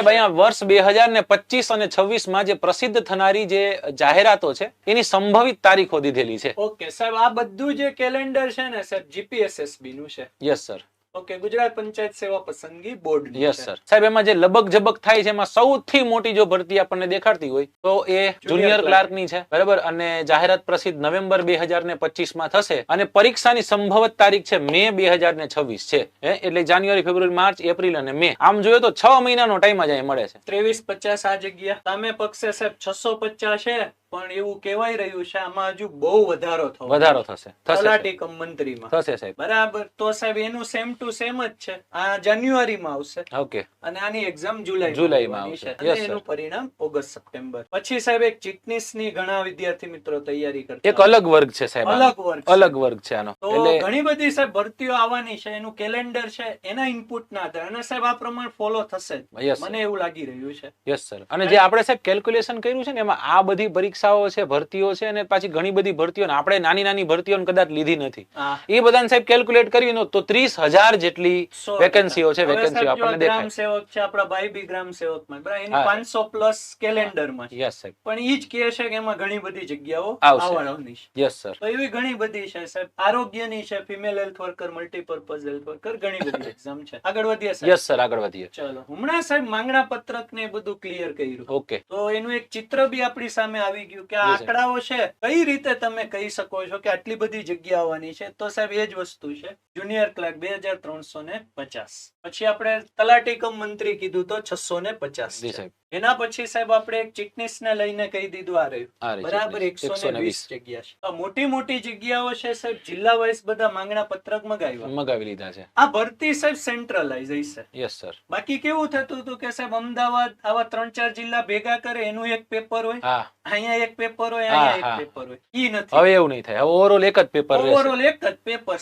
સાહેબ અહીંયા વર્ષ બે હજાર ને પચીસ અને છવ્વીસમાં જે પ્રસિદ્ધ થનારી જે જાહેરાતો છે એની સંભવિત તારીખો દીધેલી છે. ઓકે સાહેબ આ બધું જે કેલેન્ડર છે ને સાહેબ જીપીએસએસબી નું છે. Yes sir okay Gujarat Panchayat Seva Pasandagi Board yes sir સાહેબ એમાં જે લબક જબક થાય છે એમાં સૌથી મોટી જો ભરતી આપણને દેખાડતી હોય તો એ જુનિયર ક્લાર્કની છે. બરાબર? અને જાહેરાત પ્રસિદ્ધ નવેમ્બર બે હજાર ને પચીસમાં થશે. અને પરીક્ષાની સંભવત તારીખ છે મે બે હજાર ને છવ્વીસ છે. એટલે જાન્યુઆરી ફેબ્રુઆરી માર્ચ એપ્રિલ અને મે. આમ જોઈએ તો છ મહિનાનો ટાઈમ જ અહીં મળે છે. ત્રેવીસ પચાસ આ જગ્યા સામે પક્ષે સાહેબ છસો પચાસ છે. પણ એવું કહેવાય રહ્યું છે આમાં હજુ બહુ વધારો થયો વધારો થશે. થશે તલાટી કમ મંત્રીમાં. થશે સાહેબ. બરાબર. તો સાહેબ એનું સેમ ટુ સેમ જ છે. આ જાન્યુઆરીમાં આવશે. ઓકે. અને આની એક્ઝામ જુલાઈ જુલાઈમાં આવશે. અને એનું પરિણામ ઓગસ્ટ સપ્ટેમ્બર. પછી સાહેબ એક ચિટનીસની ઘણા વિદ્યાર્થી મિત્રો તૈયારી કરતા એક અલગ વર્ગ છે સાહેબ અલગ વર્ગ અલગ વર્ગ છે આનો. તો એટલે ઘણી બધી સાહેબ ભરતીઓ આવવાની છે. એનું કેલેન્ડર છે એના ઇનપુટ ના આધારે. અને સાહેબ આ પ્રમાણે ફોલો થશે મને એવું લાગી રહ્યું છે. યસ સર અને જે આપણે સાહેબ કેલ્ક્યુલેશન કર્યું છે ને એમાં આ બધી પરીક્ષાઓ છે ભરતીઓ છે અને પાછી ઘણી બધી ભરતીઓ આપણે નાની નાની ભરતીઓ કદાચ લીધી નથી. એ બધાને સાહેબ કેલ્ક્યુલેટ કરી ને તો ત્રીસ હજાર જેટલી વેકેન્સીઓ છે વેકેન્સીઓ આપણને ગ્રામ દેખાય. સેવક છે આપણા ભાઈ બી ગ્રામ સેવકમાં બરાબર એની પાંચસો પ્લસ કેલેન્ડરમાં યસ સાહેબ. પણ ઈ જ કે છે કે એમાં ઘણી બધી જગ્યાઓ આવવાની છે. યસ સર તો એવી ઘણી બધી છે સાહેબ. આરોગ્યની છે female health worker multipurpose health worker ઘણી બધી એક્ઝામ છે. આગળ વધીએ સર યસ સર આગળ વધીએ. ચલો. હમણાં સાહેબ માંગણા પત્રક ને બધું ક્લિયર કર્યું. ઓકે તો એનું એક ચિત્ર બી આપણી સામે આવી ગયું કે. આંકડાઓ છે કઈ રીતે તમે કહી શકો છો કે આટલી બધી જગ્યા આવવાની છે? તો સાહેબ એ જ વસ્તુ છે. જુનિયર ક્લાર્ક બે હજાર ત્રણસો ને પચાસ. પછી આપણે તલાટી કમ મંત્રી કીધું તો છસો ને પચાસ એના પછી સાહેબ આપણે એક ચિટનીસ ને લઈને કહી દીધું આ રહ્યું. બરાબર. એકસો ને વીસ. જગ્યા છે. મોટી મોટી જગ્યાઓ છે સાહેબ જિલ્લા વાઇઝ બધા માંગણા પત્રક મગાવ્યા. મગાવી લીધા છે. આ ભરતી સાહેબ સેન્ટ્રલાઇઝ હશે યસ સર. બાકી કેવું થતું હતું કે સાહેબ અમદાવાદ આવા ત્રણ ચાર જિલ્લા ભેગા કરે એનું એક પેપર હોય? અહીંયા એક પેપર હોય અહીંયા એક પેપર હોય. ઈ નથી. હવે એવું નહીં થાય. હવે ઓવરઓલ એક જ પેપર ઓવરઓલ એક જ પેપર